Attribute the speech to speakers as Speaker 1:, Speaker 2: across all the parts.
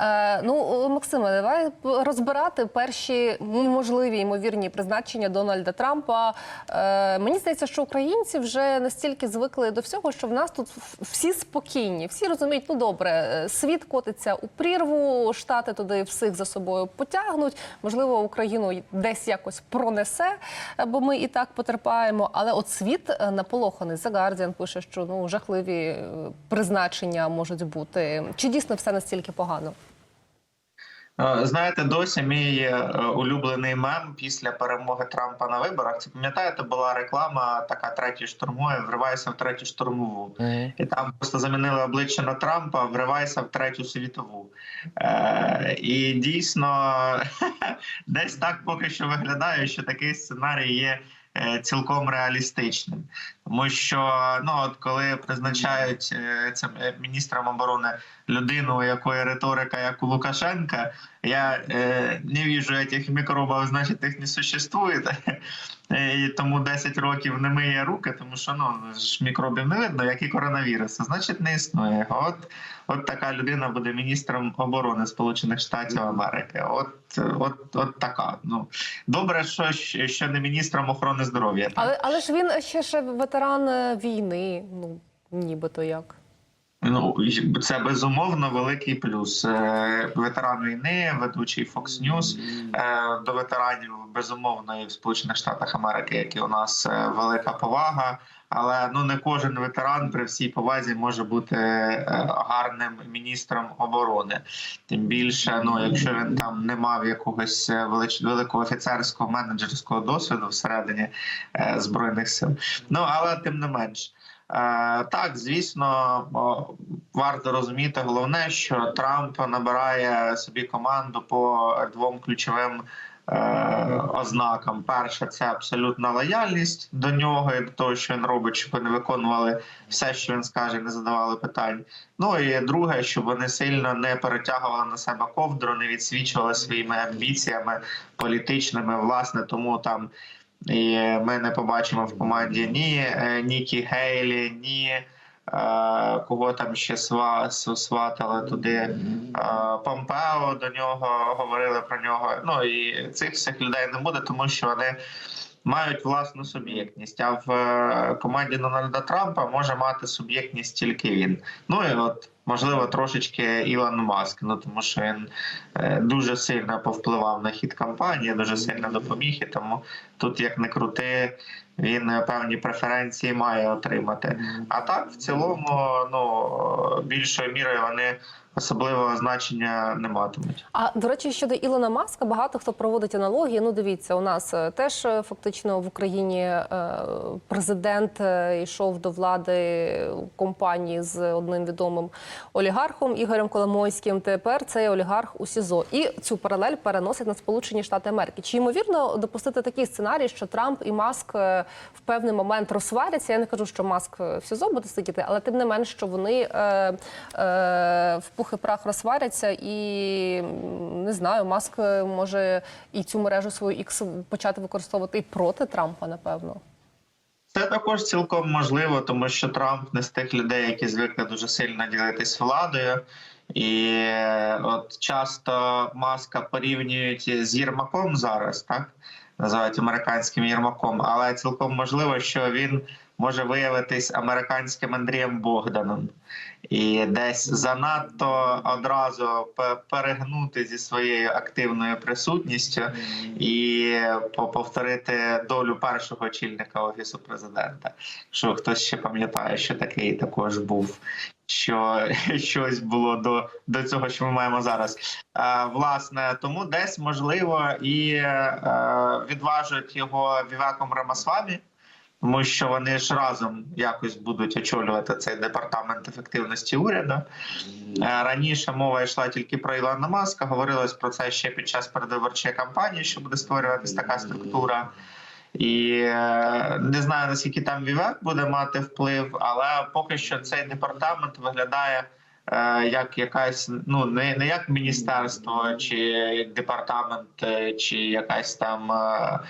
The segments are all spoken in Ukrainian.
Speaker 1: Е, ну, Максиме, давай розбирати перші можливі ймовірні призначення Дональда Трампа. Е, мені здається, що українці вже настільки звикли до всього, що в нас тут всі спокійні, всі розуміють, ну добре, е, світ котиться у прірву, штати туди всіх за собою потягнуть. Можливо, Україну десь якось пронесе, е, бо ми і так потерпаємо. Але от світ е, наполоханий. The Guardian пише, що ну жахливі е, призначення можуть бути. Чи дійсно все настільки погано?
Speaker 2: Е, Знаєте, досі мій е, улюблений мем після перемоги Трампа на виборах. Це пам'ятаєте, була реклама така третій штурмової, вривайся в третю штурмову. І там просто замінили обличчя на Трампа, вривайся в третю світову. Е, і дійсно десь так поки що виглядає, що такий сценарій є. Е, Цілком реалістичним, тому що ну от коли призначають е, цим е, міністром оборони людину, якої риторика як у Лукашенка, я не вижу цих мікробів, значить їх не существує. І тому 10 років не миє руки, тому що ну ж мікробів не видно, як і коронавіруси, значить не існує. От, от така людина буде міністром оборони Сполучених Штатів Америки. От, от, от така. Ну добре, що, що не міністром охорони здоров'я.
Speaker 1: Але, але ж він ще ж ветеран е, війни, ну нібито як.
Speaker 2: Ну це безумовно великий плюс. Е, Ветеран війни, ведучий Fox News. Е, До ветеранів безумовно і в Сполучених Штатах Америки, як і у нас е, велика повага. Але ну не кожен ветеран при всій повазі може бути гарним міністром оборони. Тим більше, ну якщо він там не мав якогось велич- великого офіцерського менеджерського досвіду всередині збройних сил. Ну але тим не менш. Е, Так, звісно, варто розуміти головне, що Трамп набирає собі команду по двом ключовим е, ознакам. Перше, це абсолютна лояльність до нього і до того, що він робить, щоб вони виконували все, що він скаже, не задавали питань. Ну і друге, щоб вони сильно не перетягували на себе ковдру, не відсвічували своїми амбіціями політичними, власне, тому там. І ми не побачимо в команді ні е, Нікі Гейлі, ні е, кого там ще сва, св- сватали туди. Е, Помпео до нього говорили про нього. Ну і цих всіх людей не буде, тому що вони мають власну суб'єктність. А в е, команді Дональда Трампа може мати суб'єктність тільки він. Ну і от. Можливо, трошечки Ілон Маск, ну тому що він е, дуже сильно повпливав на хід кампанії, дуже сильно допоміг, і тому тут, як не крути, він е, певні преференції має отримати. А так, в цілому, ну більшою мірою вони особливого значення не матимуть.
Speaker 1: А до речі, щодо Ілона Маска, багато хто проводить аналогії. Ну, дивіться, у нас е, теж е, фактично в Україні е, президент йшов до влади компанії з одним відомим олігархом Ігорем Коломойським. Тепер цей олігарх у СІЗО. І цю паралель переносять на Сполучені Штати Америки. Чи ймовірно допустити такий сценарій, що Трамп і Маск в певний момент розсваряться? Я не кажу, що Маск в СІЗО буде сидіти, але тим не менш, що вони е, е, в пух і прах розсваряться, і не знаю, Маск е, може і цю мережу свою X почати використовувати і проти Трампа, напевно.
Speaker 2: Це також цілком можливо, тому що Трамп не з тих людей, які звикли дуже сильно ділитись владою. І от часто маска порівнюють з Єрмаком зараз, так називають американським Єрмаком, але цілком можливо, що він може виявитись американським Андрієм Богданом і десь занадто одразу перегнути зі своєю активною присутністю і по- повторити долю першого очільника офісу президента. Якщо хтось ще пам'ятає, що такий також був. Що щось було до, до цього, що ми маємо зараз. Е, власне, тому десь можливо і е, відважують його Вівеком Рамасвамі, тому що вони ж разом якось будуть очолювати цей департамент ефективності уряду. Е, Раніше мова йшла тільки про Ілона Маска. Говорилось про це ще під час передвиборчої кампанії, що буде створюватись така структура. І е, не знаю наскільки там Вівек буде мати вплив, але поки що цей департамент виглядає як якась ну не, не як міністерство, чи як департамент, е, чи якась там е,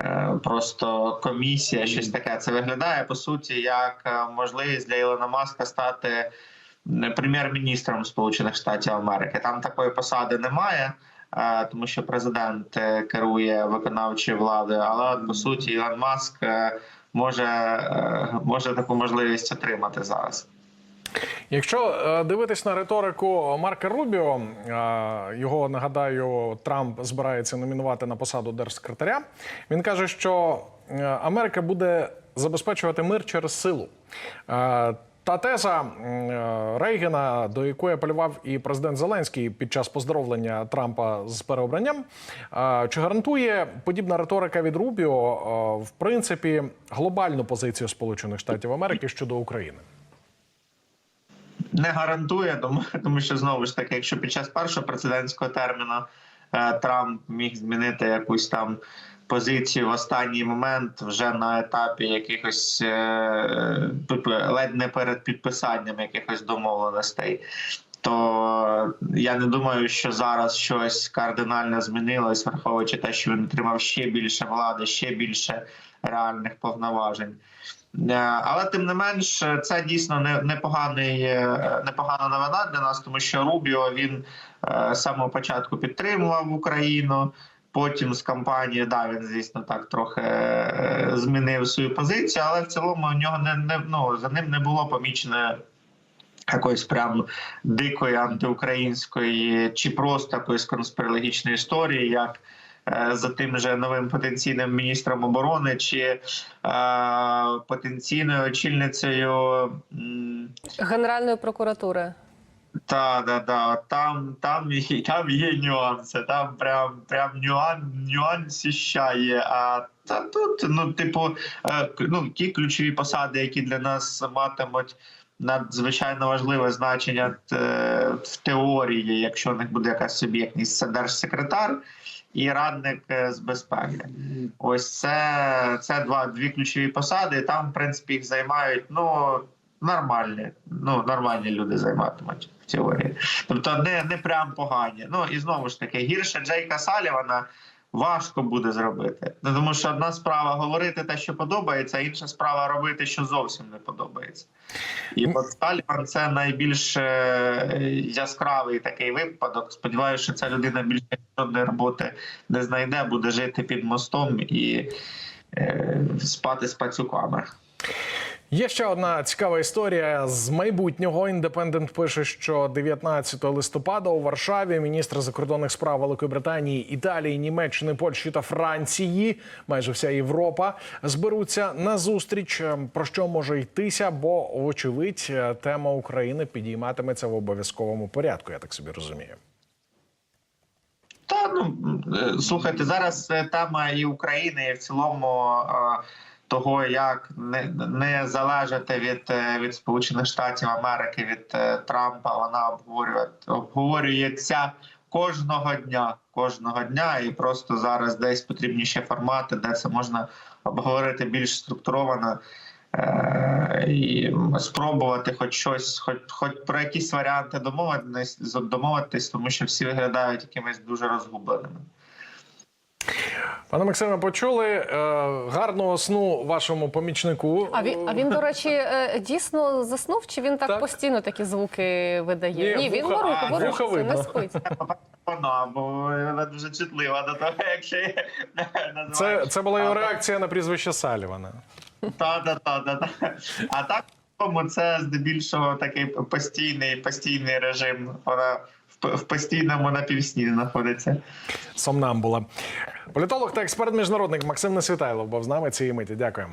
Speaker 2: е, просто комісія, щось таке. Це виглядає по суті як е, можливість для Ілона Маска стати е, прем'єр-міністром Сполучених Штатів Америки. Там такої посади немає. е, Тому що президент е, керує виконавчою владою, але по суті Ілон Маск е, може, е, може таку можливість отримати зараз.
Speaker 3: Якщо е, дивитись на риторику Марка Рубіо, е, його нагадаю, Трамп збирається номінувати на посаду держсекретаря. Він каже, що е, Америка буде забезпечувати мир через силу. Та теза Рейгена, до якої апелював і президент Зеленський під час поздоровлення Трампа з переобранням, чи гарантує подібна риторика від Рубіо в принципі глобальну позицію Сполучених Штатів Америки щодо України?
Speaker 2: Не гарантує, тому, тому що знову ж таки, якщо під час першого президентського терміну е, Трамп міг змінити якусь там позицію в останній момент, вже на етапі якихось е, ледь не перед підписанням якихось домовленостей. То я не думаю, що зараз щось кардинально змінилось, враховуючи те, що він отримав ще більше влади, ще більше реальних повноважень. Е, Але тим не менш, це дійсно не непоганий, е, непогана новина для нас, тому що Рубіо він е, з самого початку підтримував Україну. Потім з кампанії, да, він звісно так трохи змінив свою позицію, але в цілому у нього не, не ну за ним не було помічено якоїсь прям дикої антиукраїнської чи просто якоїсь конспірологічної історії, як е, за тим же новим потенційним міністром оборони чи е, потенційною очільницею.
Speaker 1: Генеральної прокуратури.
Speaker 2: та, да, да. Там, там, там є нюанси, там прям, прям нюан, нюансіща є. А та тут, ну, типу, е, ну, ті ключові посади, які для нас матимуть надзвичайно важливе значення е, в теорії, якщо у них буде якась суб'єктність, це держсекретар і радник е, з безпеки. Ось це, це два дві ключові посади. Там, в принципі, їх займають ну нормальні. Ну нормальні люди займатимуть в теорії. Тобто не, не прям погані. Ну і знову ж таки, гірше Джейка Салівана важко буде зробити. Ну, тому що одна справа говорити те, що подобається, а інша справа робити, що зовсім не подобається. І от Саліван це найбільш е, яскравий такий випадок. Сподіваюся, що ця людина більше жодної роботи не знайде, буде жити під мостом і е, спати з пацюками.
Speaker 3: Є ще одна цікава історія з майбутнього. Індепендент пише, що 19 листопада у Варшаві міністри закордонних справ Великої Британії, Італії, Німеччини, Польщі та Франції, майже вся Європа, зберуться на зустріч. Про що може йтися? Бо, вочевидь, тема України підійматиметься в обов'язковому порядку. Я так собі розумію.
Speaker 2: Та ну е, слухайте, зараз е, тема і України, і в цілому е, того, як не, не залежати від, е, від Сполучених Штатів Америки, від е, Трампа, вона обговорює, обговорюється кожного дня. Кожного дня, і просто зараз десь потрібні ще формати, де це можна обговорити більш структуровано. Е, І спробувати хоч щось, хоч, хоч про якісь варіанти домовитись, домовитись, тому що всі виглядають якимись дуже розгубленими.
Speaker 3: Пане Максиме, почули Е, гарного сну вашому помічнику.
Speaker 1: А він, а він, до речі, е, дійсно заснув, чи він так,
Speaker 3: Так.
Speaker 1: постійно такі звуки видає?
Speaker 3: Ні,
Speaker 1: Ні, він
Speaker 3: вуха-
Speaker 1: воруху, воруху, не спить.
Speaker 2: Вона, бо вона дуже чутлива до того, якщо її
Speaker 3: Це, це була його реакція на прізвище Салівана.
Speaker 2: Та, та, та, та, та. А так тому це здебільшого такий постійний, постійний режим. Вона в постійному напівсні знаходиться.
Speaker 3: Сомнамбула. Політолог та експерт міжнародник Максим Несвітайлов був з нами цієї миті. Дякуємо.